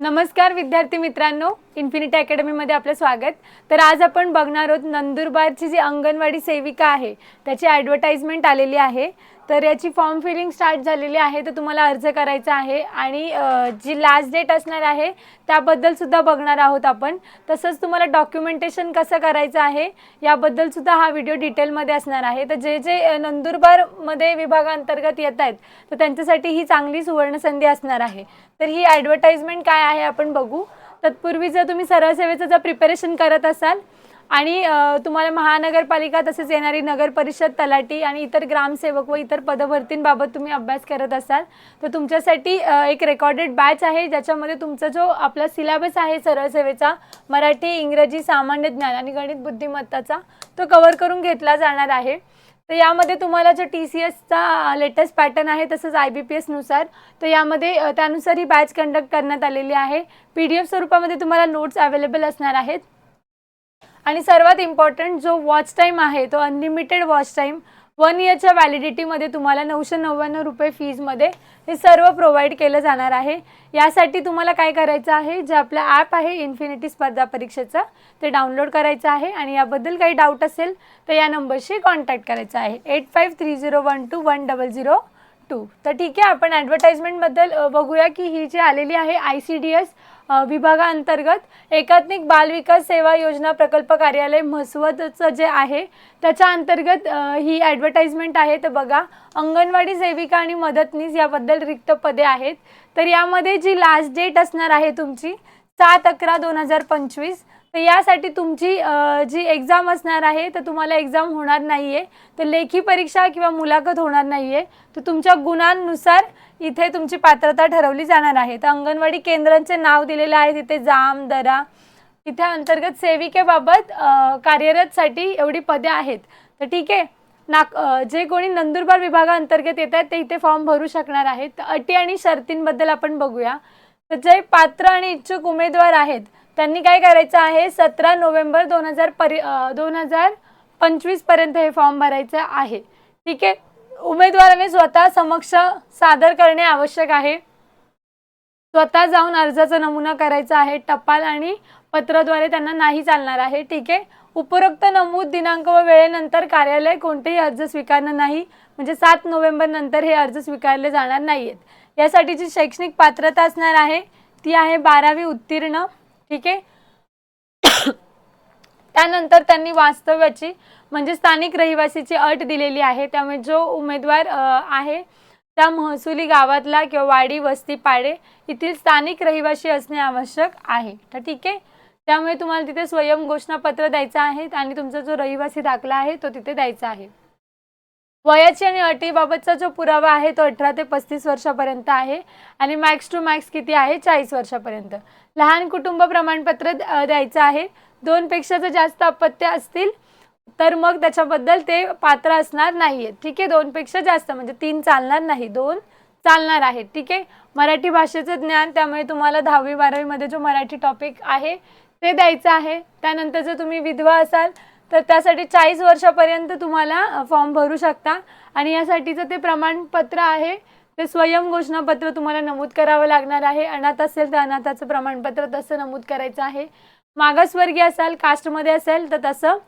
नमस्कार विद्यार्थी मित्रांनो इन्फिनिटी अकॅडमीमध्ये आपलं स्वागत. तर आज आपण बघणार आहोत नंदुरबारची जी अंगणवाडी सेविका आहे त्याची ॲडव्हर्टाईजमेंट आलेली आहे. तर याची फॉर्म फिलिंग स्टार्ट झालेली आहे तर तुम्हाला अर्ज करायचा आहे. आणि जी लास्ट डेट असणार आहे त्याबद्दलसुद्धा बघणार आहोत आपण. तसंच तुम्हाला डॉक्युमेंटेशन कसं करायचं आहे याबद्दलसुद्धा हा व्हिडिओ डिटेलमध्ये असणार आहे. तर जे जे नंदुरबारमध्ये विभागांतर्गत येत आहेत तर त्यांच्यासाठी ही चांगली सुवर्णसंधी असणार आहे. तर ही ॲडव्हर्टाईजमेंट काय आहे आपण बघू. तत्पूर्वी जर तुम्ही सरळ सेवेचं जर प्रिपरेशन करत असाल आणि तुम्हाला महानगरपालिका तसेच येणारी नगर परिषद तलाठी आणि इतर ग्रामसेवक व इतर पदभरतींबाबत तुम्ही अभ्यास करत असाल तर तुमच्यासाठी एक रेकॉर्डेड बॅच आहे ज्याच्यामध्ये तुमचा जो आपला सिलेबस आहे सरळ सेवेचा मराठी इंग्रजी सामान्य ज्ञान आणि गणित बुद्धिमत्ताचा तो कव्हर करून घेतला जाणार आहे. तर यामध्ये तुम्हाला जो टी सी एसचा लेटेस्ट पॅटर्न आहे तसंच आय बी पी एसनुसार तर यामध्ये त्यानुसार ही बॅच कंडक्ट करण्यात आलेली आहे. पी डी एफ स्वरूपामध्ये तुम्हाला नोट्स अवेलेबल असणार आहेत. आणि सर्वात इम्पॉर्टंट जो वॉच टाईम आहे तो अनलिमिटेड वॉच टाईम वन इयरच्या व्हॅलिडिटीमध्ये तुम्हाला नऊशे नव्याण्णव रुपये फीजमध्ये हे सर्व प्रोव्हाइड केलं जाणार आहे. यासाठी तुम्हाला काय करायचं आहे जे आपलं ॲप आहे इन्फिनिटी स्पर्धा परीक्षेचं ते डाउनलोड करायचं आहे. आणि याबद्दल काही डाऊट असेल तर या नंबरशी कॉन्टॅक्ट करायचा आहे. Eight five three zero one two one double zero two तर ठीक आहे आपण ॲडव्हर्टाईजमेंटबद्दल बघूया की ही जी आलेली आहे आय सी डी एस विभागाअंतर्गत एकात्मिक बाल विकास सेवा योजना प्रकल्प कार्यालय म्हसवदचं जे आहे त्याच्या अंतर्गत ही ॲडव्हर्टाईजमेंट आहे. तर बघा अंगणवाडी सेविका आणि मदतनीस याबद्दल रिक्त पदे आहेत. तर यामध्ये जी लास्ट डेट असणार आहे तुमची सात अकरा दोन हजार पंचवीस तर यासाठी तुमची जी एक्झाम असणार आहे तर तुम्हाला एक्झाम होणार नाही आहे तर लेखी परीक्षा किंवा मुलाखत होणार नाही आहे तर तुमच्या गुणांनुसार इथे तुमची पात्रता ठरवली जाणार आहे. तर अंगणवाडी केंद्रांचे नाव दिलेले आहे तिथे जाम दरा इथे अंतर्गत सेविकेबाबत कार्यरतसाठी एवढी पदे आहेत. तर ठीक आहे. नाक जे कोणी नंदुरबार विभागाअंतर्गत येत आहेत ते इथे फॉर्म भरू शकणार आहेत. तर अटी आणि शर्तींबद्दल आपण बघूया. तर जे पात्र आणि इच्छुक उमेदवार आहेत त्यांनी काय करायचं आहे? सतरा नोव्हेंबर दोन हजार परि दोन हजार पंचवीसपर्यंत हे फॉर्म भरायचं आहे. ठीक आहे? उमेदवाराने स्वतः समक्ष सादर करणे आवश्यक आहे. स्वतः जाऊन अर्जाचा नमुना करायचा आहे. टपाल आणि पत्राद्वारे त्यांना नाही चालणार आहे. ठीक आहे? उपरोक्त नमूद दिनांक व वेळेनंतर कार्यालय कोणतेही अर्ज स्वीकारणार नाही. म्हणजे सात नोव्हेंबर नंतर हे अर्ज स्वीकारले जाणार नाही आहेत यासाठीची शैक्षणिक पात्रता असणार आहे. ती आहे बारावी उत्तीर्ण. ठीक आहे? त्यानंतर त्यांनी वास्तव्याची म्हणजे स्थानिक रहिवासीची अट दिलेली आहे. त्यामुळे जो उमेदवार आहे त्या महसुली गावातला किंवा वाडी वस्ती पाडे येथील स्थानिक रहिवासी असणे आवश्यक आहे. तर ठीक आहे? त्यामुळे तुम्हाला तिथे स्वयं घोषणापत्र द्यायचं आहे आणि तुमचा जो रहिवासी दाखला आहे तो तिथे द्यायचा आहे. वयाची आणि अटीबाबतचा जो पुरावा आहे तो अठरा ते पस्तीस वर्षापर्यंत आहे. आणि मॅक्स टू मॅक्स किती आहे? चाळीस वर्षापर्यंत. लहान कुटुंब प्रमाणपत्र द- द्यायचं आहे. दोनपेक्षा जर जास्त अपत्य असतील तर मग त्याच्याबद्दल ते पात्र असणार नाही आहेत ठीक आहे? दोनपेक्षा जास्त म्हणजे तीन चालणार नाही. दोन चालणार आहेत. ठीक आहे? मराठी भाषेचं ज्ञान त्यामुळे तुम्हाला दहावी बारावीमध्ये जो मराठी टॉपिक आहे ते द्यायचं आहे. त्यानंतर जर तुम्ही विधवा असाल तर त्यासाठी चाळीस वर्षापर्यंत तुम्हाला फॉर्म भरू शकता. आणि यासाठीचं ते प्रमाणपत्र आहे. ते स्वयं घोषणापत्र तुम्हाला नमूद करावं लागणार आहे. अनाथ असेल तर अनाथाचं प्रमाणपत्र तसं नमूद करायचं आहे. मागासवर्गीय असाल कास्टमध्ये असेल तर तसं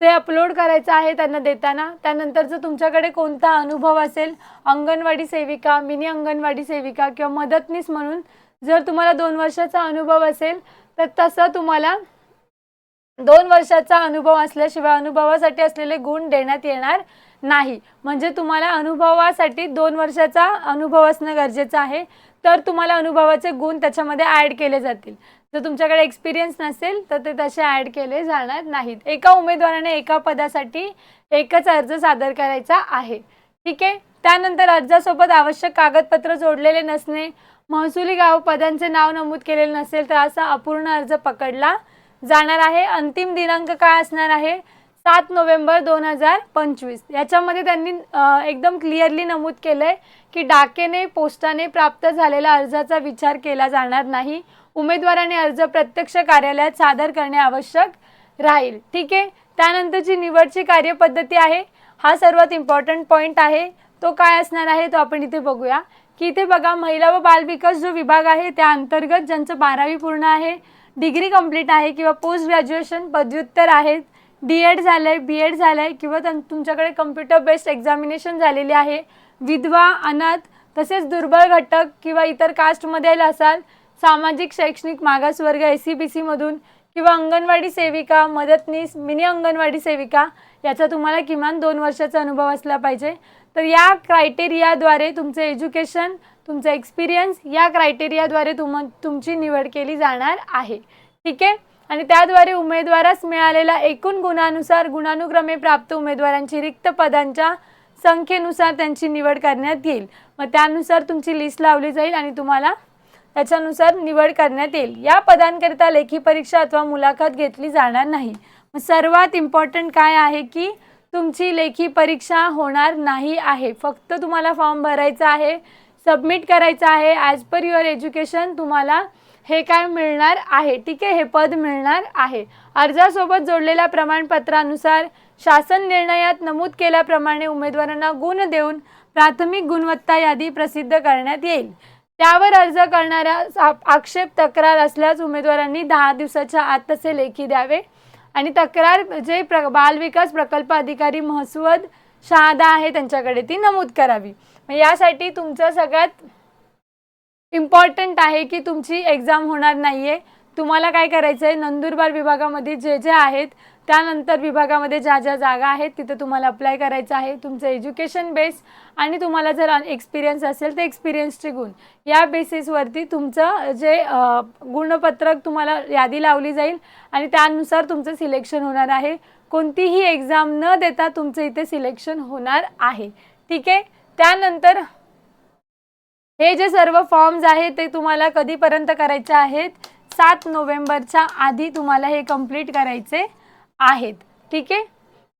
ते अपलोड करायचं आहे त्यांना देताना. त्यानंतर जर तुमच्याकडे कोणता अनुभव असेल अंगणवाडी सेविका मिनी अंगणवाडी सेविका किंवा मदतनीस म्हणून जर तुम्हाला दोन वर्षाचा अनुभव असेल तर तसं तुम्हाला दोन वर्षाचा अनुभव असल्याशिवाय अनुभवासाठी असलेले गुण देण्यात येणार नाही. म्हणजे तुम्हाला अनुभवासाठी दोन वर्षाचा अनुभव असणं गरजेचं आहे. तर तुम्हाला अनुभवाचे गुण त्याच्यामध्ये ॲड केले जातील. जर तुमच्याकडे एक्सपिरियन्स नसेल तर ते तसे ॲड केले जाणार नाहीत. एका उमेदवाराने एका पदासाठी एकच अर्ज सादर करायचा आहे. ठीक आहे? त्यानंतर अर्जासोबत आवश्यक कागदपत्र जोडलेले नसणे महसुली गाव पदांचे नाव नमूद केलेले नसेल तर असा अपूर्ण अर्ज पकडला जाणार आहे. अंतिम दिनांक काय असणार आहे? सात नोव्हेंबर दोन हजार पंचवीस. याच्यामध्ये त्यांनी एकदम क्लिअरली नमूद केलं आहे की डाकेने पोस्टाने प्राप्त झालेल्या अर्जाचा विचार केला जाणार नाही. उमेदवाराने अर्ज प्रत्यक्ष कार्यालयात सादर करणे आवश्यक राहील. ठीक आहे? त्यानंतरची निवडची कार्यपद्धती आहे हा सर्वात इम्पॉर्टंट पॉईंट आहे. तो काय असणार आहे? तो आपण इथे बघूया. की इथे बघा महिला व बालविकास जो विभाग आहे त्या अंतर्गत ज्यांचं बारावी पूर्ण आहे डिग्री कंप्लीट आहे किंवा पोस्ट ग्रॅज्युएशन पदव्युत्तर आहेत डी एड झालं आहे बी एड झालं आहे किंवा तन तुमच्याकडे कम्प्युटर बेस्ड एक्झामिनेशन झालेले आहे विधवा अनाथ तसेच दुर्बळ घटक किंवा इतर कास्टमध्ये असाल सामाजिक शैक्षणिक मागासवर्ग एस सी बी सीमधून किंवा अंगणवाडी सेविका मदतनीस मिनी अंगणवाडी सेविका याचा तुम्हाला किमान दोन वर्षाचा अनुभव असला पाहिजे. तर या क्रायटेरियाद्वारे तुमचं एज्युकेशन तुमचा एक्सपिरियन्स या क्रायटेरियाद्वारे तुम तुमची निवड केली जाणार आहे. ठीक आहे? आणि त्याद्वारे उमेदवारास मिळालेल्या एकूण गुणानुसार गुणानुक्रमे प्राप्त उमेदवारांची रिक्त पदांच्या संख्येनुसार त्यांची निवड करण्यात येईल. मग त्यानुसार तुमची लिस्ट लावली जाईल आणि तुम्हाला त्याच्यानुसार निवड करण्यात येईल. या पदांकरिता लेखी परीक्षा अथवा मुलाखत घेतली जाणार नाही. मग सर्वात इम्पॉर्टंट काय आहे की तुमची लेखी परीक्षा होणार नाही आहे. फक्त तुम्हाला फॉर्म भरायचा आहे. सबमिट करायचं आहे ॲज पर युअर एज्युकेशन तुम्हाला हे काय मिळणार आहे? ठीक आहे हे पद मिळणार आहे. अर्जासोबत जोडलेल्या प्रमाणपत्रानुसार शासन निर्णयात नमूद केल्याप्रमाणे उमेदवारांना गुण देऊन प्राथमिक गुणवत्ता यादी प्रसिद्ध करण्यात येईल. त्यावर अर्ज करणाऱ्या आक्षेप तक्रार असल्यास उमेदवारांनी दहा दिवसाच्या आत तसे लेखी द्यावे. आणि तक्रार जे प्र बालविकास प्रकल्प अधिकारी महसूद शहादा आहे त्यांच्याकडे ती नमूद करावी. मग यासाठी तुमचं सगळ्यात इम्पॉर्टंट आहे की तुमची एक्झाम होणार नाही आहे तुम्हाला काय करायचं आहे नंदुरबार विभागामध्ये जे जे आहेत त्यानंतर विभागामध्ये ज्या ज्या जागा आहेत तिथे तुम्हाला अप्लाय करायचं आहे. तुमचं एज्युकेशन बेस आणि तुम्हाला जर एक्सपिरियन्स असेल तर एक्सपिरियन्सचे गुण. या बेसिसवरती तुमचं जे गुणपत्रक तुम्हाला यादी लावली जाईल आणि त्यानुसार तुमचं सिलेक्शन होणार आहे. कोणतीही एक्झाम न देता तुमचं इथे सिलेक्शन होणार आहे. ठीक आहे? त्यानंतर हे जे सर्व फॉर्म्स आहेत ते तुम्हाला कधीपर्यंत करायचे आहेत? सात नोव्हेंबरच्या आधी तुम्हाला हे कंप्लीट करायचे. आहेत. ठीक आहे?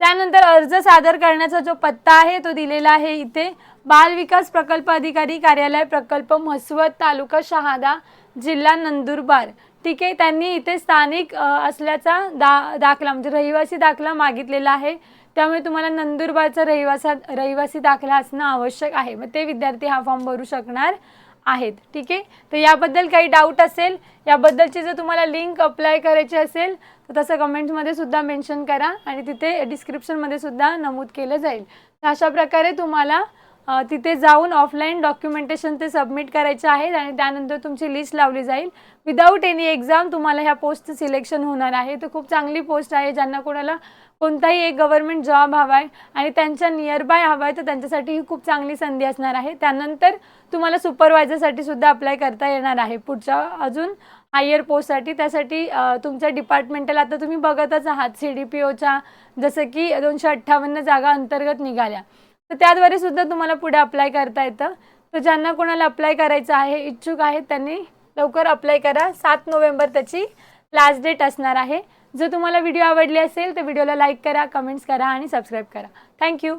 त्यानंतर अर्ज सादर करण्याचा जो पत्ता आहे तो दिलेला आहे इथे. बाल विकास प्रकल्प अधिकारी कार्यालय प्रकल्प म्हसवत तालुका शहादा जिल्हा नंदुरबार. ठीक आहे? त्यांनी इथे स्थानिक असल्याचा दा दाखला म्हणजे रहिवासी दाखला मागितलेला आहे. त्यामुळे तुम्हाला नंदुरबारचा रहिवासा रहिवासी दाखला असणं आवश्यक आहे. मग ते विद्यार्थी हा फॉर्म भरू शकणार. आहेत ठीक आहे? तर याबद्दल काही डाऊट असेल याबद्दलची जर तुम्हाला लिंक अप्लाय करायची असेल तर तसं कमेंट्समध्ये सुद्धा मेन्शन करा आणि तिथे डिस्क्रिप्शनमध्ये सुद्धा नमूद केलं जाईल. तर अशा प्रकारे तुम्हाला तिथे जाऊन ऑफलाईन डॉक्युमेंटेशन ते सबमिट करायचे आहेत आणि त्यानंतर तुमची लिस्ट लावली जाईल. विदाऊट एनी एक्झाम तुम्हाला ह्या पोस्टचं सिलेक्शन होणार आहे. तर खूप चांगली पोस्ट आहे ज्यांना कोणाला कोणताही एक गव्हर्नमेंट जॉब हवा आहे आणि त्यांच्या नियरबाय हवा आहे तर त्यांच्यासाठी ही खूप चांगली संधी असणार आहे. त्यानंतर तुम्हाला सुपरवायझरसाठी सुद्धा अप्लाय करता येणार आहे. पुढच्या अजून हायर पोस्टसाठी त्यासाठी तुमच्या डिपार्टमेंटला आता तुम्ही बघतच आहात. सी डी पी ओच्या जसं की दोनशे अठ्ठावन्न जागा अंतर्गत निघाल्या. तर त्याद्वारे सुद्धा तुम्हाला पुढे अप्लाय करता येतं. तर ज्यांना कोणाला अप्लाय करायचं आहे इच्छुक आहेत त्यांनी लवकर अप्लाय करा. सात नोव्हेंबर त्याची लास्ट डेट असणार आहे. जर तुम्हाला व्हिडिओ आवडले असेल तर व्हिडिओला लाईक करा कमेंट्स करा आणि सबस्क्राईब करा. थँक्यू